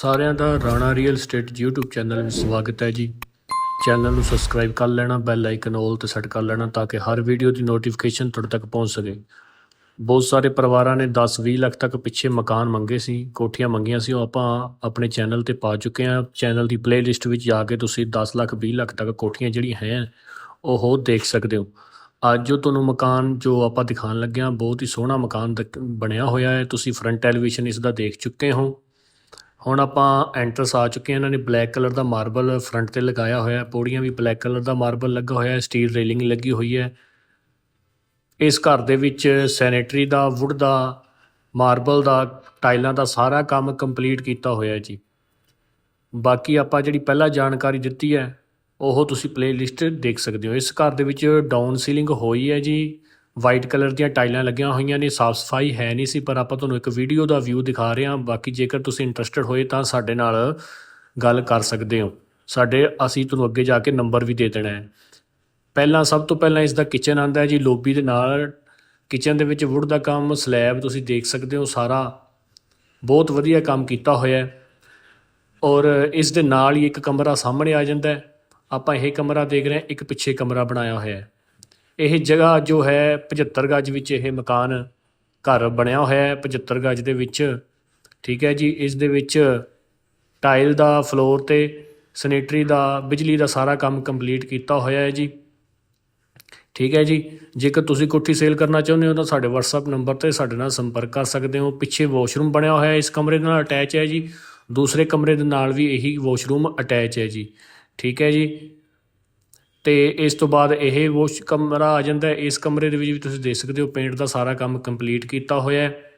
ਸਾਰਿਆਂ ਦਾ Rana real estate YouTube channel ਵਿੱਚ ਸਵਾਗਤ ਹੈ ਜੀ। ਚੈਨਲ ਨੂੰ ਸਬਸਕ੍ਰਾਈਬ ਕਰ ਲੈਣਾ ਬੈਲ ਆਈਕਨ ਆਲ ਤੇ ਸੈੱਟ ਕਰ ਲੈਣਾ ਤਾਂ ਕਿ ਹਰ ਵੀਡੀਓ ਦੀ ਨੋਟੀਫਿਕੇਸ਼ਨ ਤੁਹਾਡੇ ਤੱਕ ਪਹੁੰਚ ਸਕੇ। ਬਹੁਤ ਸਾਰੇ ਪਰਿਵਾਰਾਂ ਨੇ 10-20 ਲੱਖ ਤੱਕ ਪਿੱਛੇ ਮਕਾਨ ਮੰਗੇ ਸੀ, ਕੋਠੀਆਂ ਮੰਗੀਆਂ ਸੀ, ਉਹ ਆਪਾਂ ਆਪਣੇ ਚੈਨਲ ਤੇ ਪਾ ਚੁੱਕੇ ਹਾਂ। ਚੈਨਲ ਦੀ ਪਲੇਲਿਸਟ ਵਿੱਚ ਜਾ ਕੇ ਤੁਸੀਂ 10 ਲੱਖ 20 ਲੱਖ ਤੱਕ ਕੋਠੀਆਂ ਜਿਹੜੀਆਂ ਹੈ, ਉਹ ਦੇਖ ਸਕਦੇ ਹੋ। ਅੱਜ ਜੋ ਤੁਹਾਨੂੰ ਮਕਾਨ ਜੋ ਆਪਾਂ ਦਿਖਾਉਣ ਲੱਗੇ ਹਾਂ, ਬਹੁਤ ਹੀ ਸੋਹਣਾ ਮਕਾਨ ਦਿਖ- ਬਣਿਆ ਹੋਇਆ ਹੈ। ਤੁਸੀਂ ਫਰੰਟ ਐਲੀਵੇਸ਼ਨ ਇਸ ਦਾ ਦੇਖ ਚੁੱਕੇ ਹੋ। ਹੁਣ ਆਪਾਂ ਐਂਟਰਸ ਆ ਚੁੱਕੇ ਹਾਂ। ਇਹਨਾਂ ਨੇ ਬਲੈਕ ਕਲਰ ਦਾ ਮਾਰਬਲ ਫਰੰਟ ਤੇ ਲਗਾਇਆ ਹੋਇਆ ਹੈ। ਪੌੜੀਆਂ ਵੀ ਬਲੈਕ ਕਲਰ ਦਾ ਮਾਰਬਲ ਲੱਗਾ ਹੋਇਆ ਹੈ। ਸਟੀਲ ਰੇਲਿੰਗ ਲੱਗੀ ਹੋਈ ਹੈ। ਇਸ ਘਰ ਦੇ ਵਿੱਚ ਸੈਨੇਟਰੀ ਦਾ ਵੁੱਡ ਦਾ ਮਾਰਬਲ ਦਾ ਟਾਈਲਾਂ ਦਾ ਸਾਰਾ ਕੰਮ ਕੰਪਲੀਟ ਕੀਤਾ ਹੋਇਆ ਹੈ ਜੀ। ਬਾਕੀ ਆਪਾਂ ਜਿਹੜੀ ਪਹਿਲਾਂ ਜਾਣਕਾਰੀ ਦਿੱਤੀ ਹੈ, ਉਹ ਤੁਸੀਂ ਪਲੇਲਿਸਟ ਦੇਖ ਸਕਦੇ ਹੋ। ਇਸ ਘਰ ਦੇ ਵਿੱਚ ਡਾਊਨ ਸੀਲਿੰਗ ਹੋਈ ਹੈ ਜੀ। ਵਾਈਟ ਕਲਰ ਦੀਆਂ ਟਾਈਲਾਂ ਲੱਗੀਆਂ ਹੋਈਆਂ ਨੇ, ਸਾਫ਼ ਸਫ਼ਾਈ ਹੈ ਨਹੀਂ ਸੀ, ਪਰ ਆਪਾਂ ਤੁਹਾਨੂੰ ਇੱਕ ਵੀਡੀਓ ਦਾ ਵਿਊ ਦਿਖਾ ਰਹੇ ਹਾਂ। ਬਾਕੀ ਜੇਕਰ ਤੁਸੀਂ ਇੰਟਰਸਟਿਡ ਹੋਏ ਤਾਂ ਸਾਡੇ ਨਾਲ ਗੱਲ ਕਰ ਸਕਦੇ ਹੋ। ਸਾਡੇ, ਅਸੀਂ ਤੁਹਾਨੂੰ ਅੱਗੇ ਜਾ ਕੇ ਨੰਬਰ ਵੀ ਦੇ ਦੇਣਾ ਹੈ। ਪਹਿਲਾਂ, ਸਭ ਤੋਂ ਪਹਿਲਾਂ ਇਸ ਦਾ ਕਿਚਨ ਆਂਦਾ ਹੈ ਜੀ। ਲੋਬੀ ਦੇ ਨਾਲ ਕਿਚਨ ਦੇ ਵਿੱਚ ਵੁੱਡ ਦਾ ਕੰਮ ਸਲੈਬ ਤੁਸੀਂ ਦੇਖ ਸਕਦੇ ਹੋ, ਸਾਰਾ ਬਹੁਤ ਵਧੀਆ ਕੰਮ ਕੀਤਾ ਹੋਇਆ ਹੈ। ਔਰ ਇਸ ਦੇ ਨਾਲ ਹੀ ਇੱਕ ਕਮਰਾ ਸਾਹਮਣੇ ਆ ਜਾਂਦਾ ਹੈ। ਆਪਾਂ ਇਹ ਕਮਰਾ ਦੇਖ ਰਹੇ ਹਾਂ, ਇੱਕ ਪਿੱਛੇ ਕਮਰਾ ਬਣਾਇਆ ਹੋਇਆ ਹੈ। ਇਹ ਜਗ੍ਹਾ ਜੋ ਹੈ 75 ਗਜ ਵਿੱਚ ਇਹ ਮਕਾਨ ਘਰ ਬਣਿਆ ਹੋਇਆ ਹੈ 75 ਗਜ ਦੇ ਵਿੱਚ। ਠੀਕ ਹੈ ਜੀ, ਇਸ ਦੇ ਵਿੱਚ ਟਾਈਲ ਦਾ ਫਲੋਰ ਤੇ ਸੈਨੇਟਰੀ ਦਾ, ਬਿਜਲੀ ਦਾ ਸਾਰਾ ਕੰਮ ਕੰਪਲੀਟ ਕੀਤਾ ਹੋਇਆ ਹੈ ਜੀ। ਠੀਕ ਹੈ ਜੀ, ਜੇਕਰ ਤੁਸੀਂ ਕੋਠੀ ਸੇਲ ਕਰਨਾ ਚਾਹੁੰਦੇ ਹੋ ਤਾਂ ਸਾਡੇ WhatsApp ਨੰਬਰ ਤੇ ਸਾਡੇ ਨਾਲ ਸੰਪਰਕ ਕਰ ਸਕਦੇ ਹੋ। ਪਿੱਛੇ ਵਾਸ਼ਰੂਮ ਬਣਿਆ ਹੋਇਆ ਹੈ, ਇਸ ਕਮਰੇ ਦੇ ਨਾਲ ਅਟੈਚ ਹੈ ਜੀ। ਦੂਸਰੇ ਕਮਰੇ ਦੇ ਨਾਲ ਵੀ ਇਹੀ ਵਾਸ਼ਰੂਮ ਅਟੈਚ ਹੈ ਜੀ। ਠੀਕ ਹੈ ਜੀ ਤੇ ਇਸ ਤੋਂ ਬਾਅਦ ਇਹ ਵਾਸ਼ ਕਮਰਾ ਆ ਜਾਂਦਾ ਇਸ ਕਮਰੇ ਦੇ ਵਿੱਚ ਵੀ ਤੁਸੀਂ ਦੇਖ ਸਕਦੇ ਹੋ ਪੇਂਟ ਦਾ ਸਾਰਾ ਕੰਮ ਕੰਪਲੀਟ ਕੀਤਾ ਹੋਇਆ ਹੈ।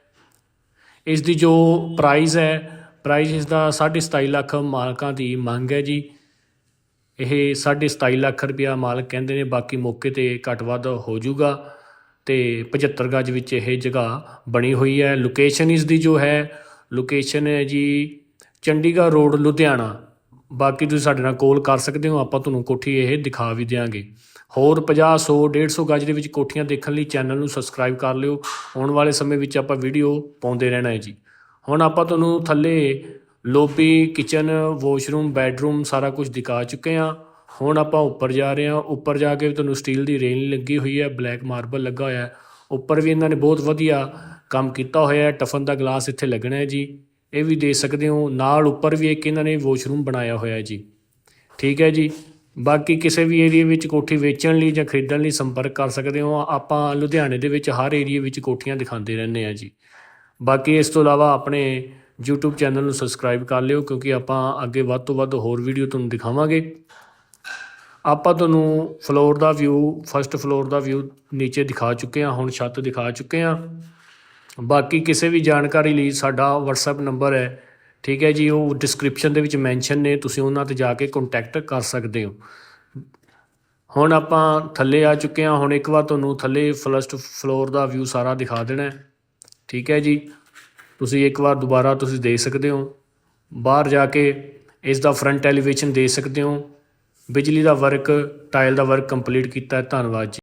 ਇਸ ਦੀ ਜੋ ਪ੍ਰਾਈਸ ਹੈ ਪ੍ਰਾਈਸ ਇਸ ਦਾ 27.5 ਲੱਖ ਮਾਲਕਾਂ ਦੀ ਮੰਗ ਹੈ ਜੀ। ਇਹ 27.5 ਲੱਖ ਰੁਪਇਆ ਮਾਲਕ ਕਹਿੰਦੇ ਨੇ, ਬਾਕੀ ਮੌਕੇ ਤੇ ਘੱਟ ਵੱਧ ਹੋ ਜਾਊਗਾ ਤੇ 75 ਗਜ ਵਿੱਚ ਇਹ ਜਗ੍ਹਾ ਬਣੀ ਹੋਈ ਹੈ। ਲੋਕੇਸ਼ਨ ਇਸ ਦੀ ਜੋ ਹੈ ਲੋਕੇਸ਼ਨ ਹੈ ਜੀ ਚੰਡੀਗੜ੍ਹ ਰੋਡ ਲੁਧਿਆਣਾ। ਬਾਕੀ ਤੁਸੀਂ ਸਾਡੇ ਨਾਲ ਕੋਲ ਕਰ ਸਕਦੇ ਹੋ, ਆਪਾਂ ਤੁਹਾਨੂੰ ਕੋਠੀ ਇਹ ਦਿਖਾ ਵੀ ਦਿਆਂਗੇ। ਹੋਰ 50 100 150 ਗਜ ਦੇ ਵਿੱਚ ਕੋਠੀਆਂ ਦੇਖਣ ਲਈ ਚੈਨਲ ਨੂੰ ਸਬਸਕ੍ਰਾਈਬ ਕਰ ਲਿਓ। ਆਉਣ ਵਾਲੇ ਸਮੇਂ ਵਿੱਚ ਆਪਾਂ ਵੀਡੀਓ ਪਾਉਂਦੇ ਰਹਿਣਾ ਹੈ ਜੀ। ਹੁਣ ਆਪਾਂ ਤੁਹਾਨੂੰ ਥੱਲੇ ਲੋਬੀ ਕਿਚਨ ਵਾਸ਼ਰੂਮ ਬੈੱਡਰੂਮ ਸਾਰਾ ਕੁਝ ਦਿਖਾ ਚੁੱਕੇ ਹਾਂ। ਹੁਣ ਆਪਾਂ ਉੱਪਰ ਜਾ ਰਹੇ ਹਾਂ। ਉੱਪਰ ਜਾ ਕੇ ਤੁਹਾਨੂੰ ਸਟੀਲ ਦੀ ਰੇਲਿੰਗ ਲੱਗੀ ਹੋਈ ਹੈ। ਬਲੈਕ ਮਾਰਬਲ ਲੱਗਾ ਹੋਇਆ ਹੈ। ਉੱਪਰ ਵੀ ਇਹਨਾਂ ਨੇ ਬਹੁਤ ਵਧੀਆ ਕੰਮ ਕੀਤਾ ਹੋਇਆ ਹੈ। ਟਫਨ ਦਾ ਗਲਾਸ ਇੱਥੇ ਲੱਗਣਾ ਹੈ ਜੀ। ਇਹ ਵੀ ਦੇ ਸਕਦੇ ਹੋ। ਨਾਲ ਉੱਪਰ ਵੀ ਇੱਕ ਇਹਨਾਂ ਨੇ ਵਾਸ਼ਰੂਮ ਬਣਾਇਆ ਹੋਇਆ ਜੀ। ਠੀਕ ਹੈ ਜੀ। ਬਾਕੀ ਕਿਸੇ ਵੀ ਏਰੀਆ ਵਿੱਚ ਕੋਠੀ ਵੇਚਣ ਲਈ ਜਾਂ ਖਰੀਦਣ ਲਈ ਸੰਪਰਕ ਕਰ ਸਕਦੇ ਹੋ। ਆਪਾਂ ਲੁਧਿਆਣੇ ਦੇ ਵਿੱਚ ਹਰ ਏਰੀਆ ਵਿੱਚ ਕੋਠੀਆਂ ਦਿਖਾਉਂਦੇ ਰਹਿੰਦੇ ਆ ਜੀ। ਬਾਕੀ ਇਸ ਤੋਂ ਇਲਾਵਾ ਆਪਣੇ YouTube ਚੈਨਲ ਨੂੰ ਸਬਸਕ੍ਰਾਈਬ ਕਰ ਲਿਓ ਕਿਉਂਕਿ ਆਪਾਂ ਅੱਗੇ ਵੱਧ ਤੋਂ ਵੱਧ ਹੋਰ ਵੀਡੀਓ ਤੁਹਾਨੂੰ ਦਿਖਾਵਾਂਗੇ। ਆਪਾਂ ਤੁਹਾਨੂੰ ਫਲੋਰ ਦਾ ਵਿਊ ਫਸਟ ਫਲੋਰ ਦਾ ਵਿਊ ਨੀਚੇ ਦਿਖਾ ਚੁੱਕੇ ਹਾਂ। ਹੁਣ ਛੱਤ ਦਿਖਾ ਚੁੱਕੇ ਹਾਂ। ਬਾਕੀ ਕਿਸੇ ਵੀ ਜਾਣਕਾਰੀ ਲਈ ਸਾਡਾ WhatsApp ਨੰਬਰ ਹੈ। ਠੀਕ ਹੈ ਜੀ, ਉਹ ਡਿਸਕ੍ਰਿਪਸ਼ਨ ਦੇ ਵਿੱਚ ਮੈਂਸ਼ਨ ਨੇ, ਤੁਸੀਂ ਉਹਨਾਂ ਤੇ ਜਾ ਕੇ ਕੰਟੈਕਟ ਕਰ ਸਕਦੇ ਹੋ। ਹੁਣ ਆਪਾਂ ਥੱਲੇ ਆ ਚੁੱਕੇ ਹਾਂ, ਹੁਣ ਇੱਕ ਵਾਰ ਤੁਹਾਨੂੰ ਥੱਲੇ ਫਲਸਟ ਫਲੋਰ ਦਾ ਵਿਊ ਸਾਰਾ ਦਿਖਾ ਦੇਣਾ ਹੈ। ਠੀਕ ਹੈ ਜੀ, ਤੁਸੀਂ ਇੱਕ ਵਾਰ ਦੁਬਾਰਾ ਤੁਸੀਂ ਦੇਖ ਸਕਦੇ ਹੋ। ਬਾਹਰ ਜਾ ਕੇ ਇਸ ਦਾ ਫਰੰਟ ਐਲੀਵੇਸ਼ਨ ਦੇ ਸਕਦੇ ਹੋ। ਬਿਜਲੀ ਦਾ ਵਰਕ ਟਾਇਲ ਦਾ ਵਰਕ ਕੰਪਲੀਟ ਕੀਤਾ ਧੰਨਵਾਦ ਜੀ।